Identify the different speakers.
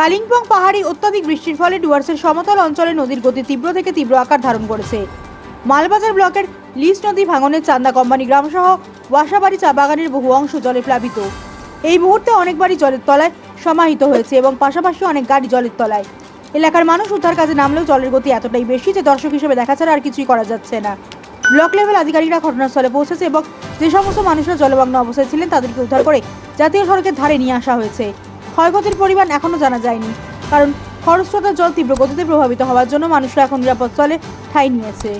Speaker 1: কালিম্পং পাহাড়ি অত্যাধিক বৃষ্টির ফলে ডুয়ার্সের সমতল অঞ্চলে নদীর গতি তীব্র থেকে তীব্র আকার ধারণ করেছে। মালবাজার ব্লকের লিস নদী ভাঙনের চান্দা কোম্পানি গ্রামসহ ওয়াসাবাড়ি চা বাগানের বহু অংশ জলে প্লাবিত। এই মুহূর্তে অনেক বাড়ি জলের তলায় সমাহিত হয়েছে এবং পাশাপাশি অনেক গাড়ি জলের তলায়। এলাকার মানুষ উদ্ধার কাজে নামলেও জলের গতি এতটাই বেশি যে দর্শক হিসেবে দেখা ছাড়া আর কিছুই করা যাচ্ছে না। ব্লক লেভেল আধিকারিকরা ঘটনাস্থলে পৌঁছেছে এবং যে সমস্ত মানুষরা জলমগ্ন অবস্থায় ছিলেন তাদেরকে উদ্ধার করে জাতীয় সড়কের ধারে নিয়ে আসা হয়েছে। ক্ষয়ক্ষতির পরিমাণ এখনও জানা যায়নি, কারণ খরস্রোতার জল তীব্র গতিতে প্রভাবিত হওয়ার জন্য মানুষরা এখন নিরাপদ স্থলে ঠাঁই নিয়েছে।